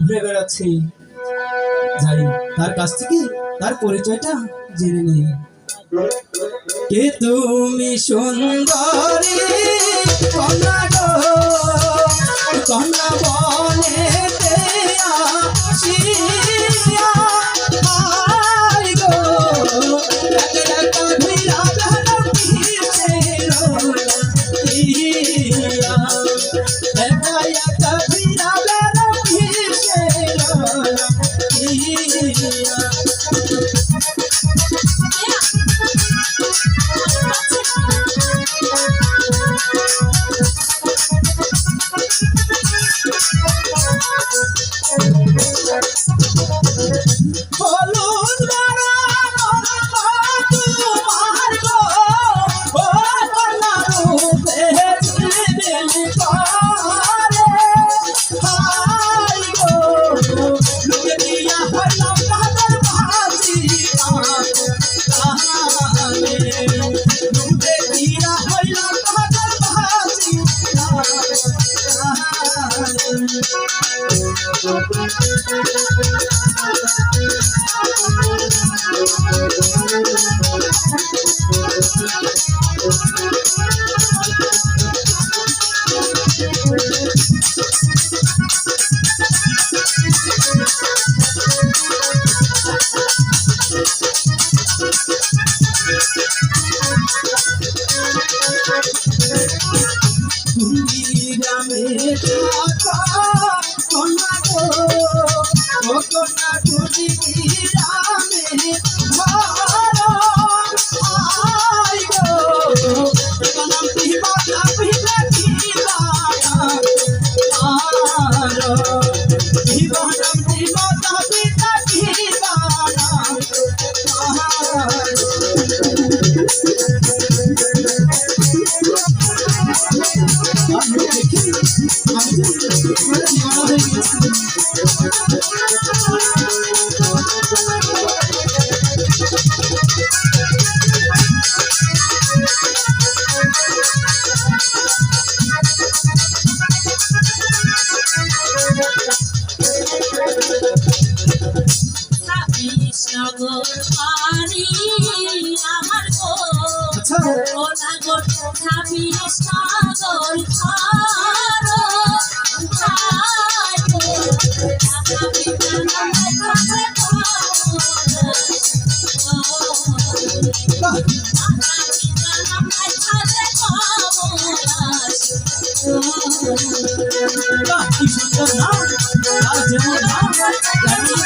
ঘুরে বেড়াচ্ছে। যাই তার কাছ থেকে তার পরিচয়টা জেনে নেই। কে তুমি সুন্দরী? কন্যা গো কন্যা বনে Oh. Happy Star Gold Heart. কি সুন্দর নাম আর যেমন নাম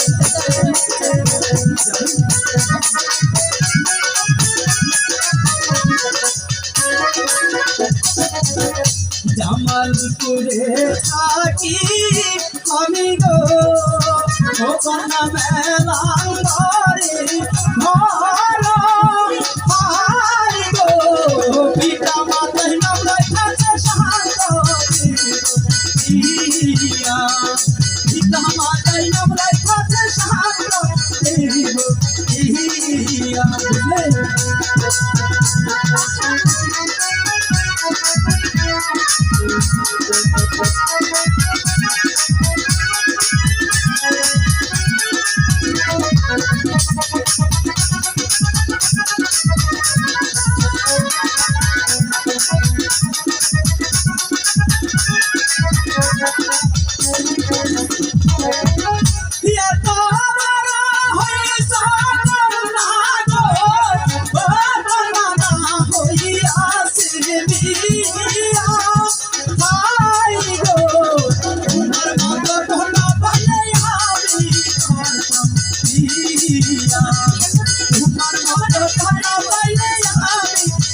যখন মেলাম ধরে ঘর হারি গো, পিতা মাতাই নামলাই কাছে পিতা মাতাই নামলাই কাছে শান্ত দিয়া বুঝলে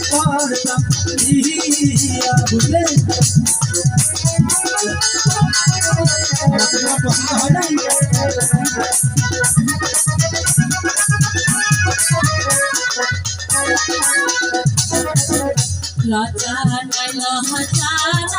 আমি করতাম দিয়া বুঝলে পছন্দ রাজা হাজা